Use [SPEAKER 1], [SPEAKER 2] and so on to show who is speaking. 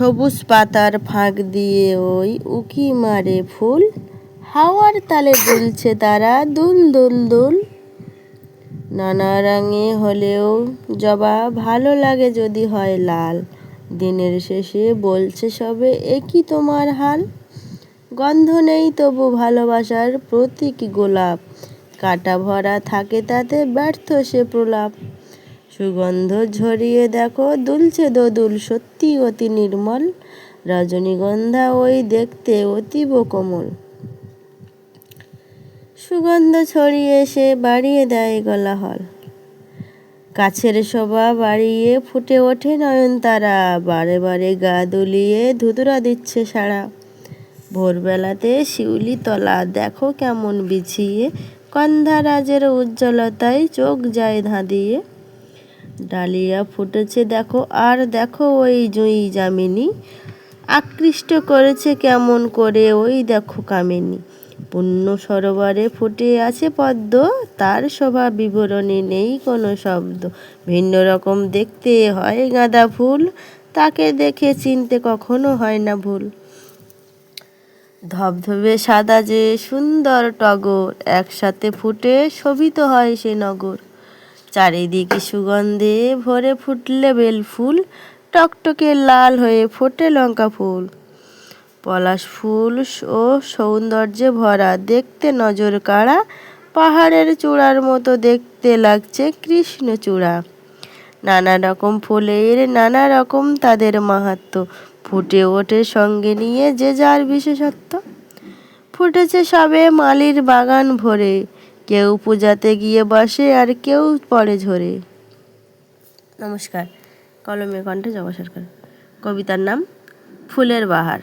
[SPEAKER 1] সবুজ পাতার ফাঁক দিয়ে ওই উকি মারে ফুল। হাওয়ার তালে দুলছে তারা দুল দুল দুল। নানা রঙে হলেও জবা ভালো লাগে যদি হয় লাল। দিনের শেষে বলছে সবে একই তোমার হাল? গন্ধ নেই তবু ভালোবাসার প্রতীক গোলাপ। কাটা ভরা থাকে তাতে ব্যর্থ সে প্রলাপ। সুগন্ধ ঝরিয়ে দেখো, দুলছে দোদুল সত্যি অতি নির্মল। রজনীগন্ধা ওই দেখতে অতীব কোমল। সুগন্ধ ছড়িয়ে সে বাড়িয়ে দেয় গলাহল। কাছের শোভা বাড়িয়ে ফুটে ওঠে নয়নতারা। বারে বারে গা দুলিয়ে ধুতুরা দিচ্ছে সারা। ভোরবেলাতে শিউলি তলা, দেখো কেমন বিছিয়ে। কন্ধারাজের উজ্জ্বলতায় চোখ যায় ধাঁধিয়ে। ডালিয়া ফুটেছে, দেখো। আর দেখো ওই জুঁই যামিনী, আকৃষ্ট করেছে কেমন করে ওই দেখো কামিনী। পূর্ণ সরোবরে ফুটে আছে পদ্ম, তার শোভা বিবরণী নেই কোনো শব্দ। ভিন্ন রকম দেখতে হয় গাঁদা ফুল, তাকে দেখে চিনতে কখনো হয় না ভুল। ধবধবে সাদা যে সুন্দর টগর, একসাথে ফুটে শোভিত হয় সে নগর। চারিদিকে সুগন্ধে ভরে ফুটলে বেল ফুল, টকটকে লাল হয়ে ফোটে লঙ্কা ফুল। পলাশ ফুল ও সৌন্দর্যে ভরা, দেখতে নজর কাড়া, পাহাড়ের চূড়ার মতো দেখতে লাগছে কৃষ্ণচূড়া নানা রকম ফুলের, নানা রকম তাদের মাহাত্ম, ফুটে ওঠে সঙ্গে নিয়ে যে যার বিশেষত্ব। ফুটেছে সবে মালির বাগান ভরে কেউ পূজাতে গিয়ে বসে আর কেউ পরে ঝরে। নমস্কার, কলমে কণ্ঠে জগৎ সরকার কবিতার নাম, ফুলের বাহার।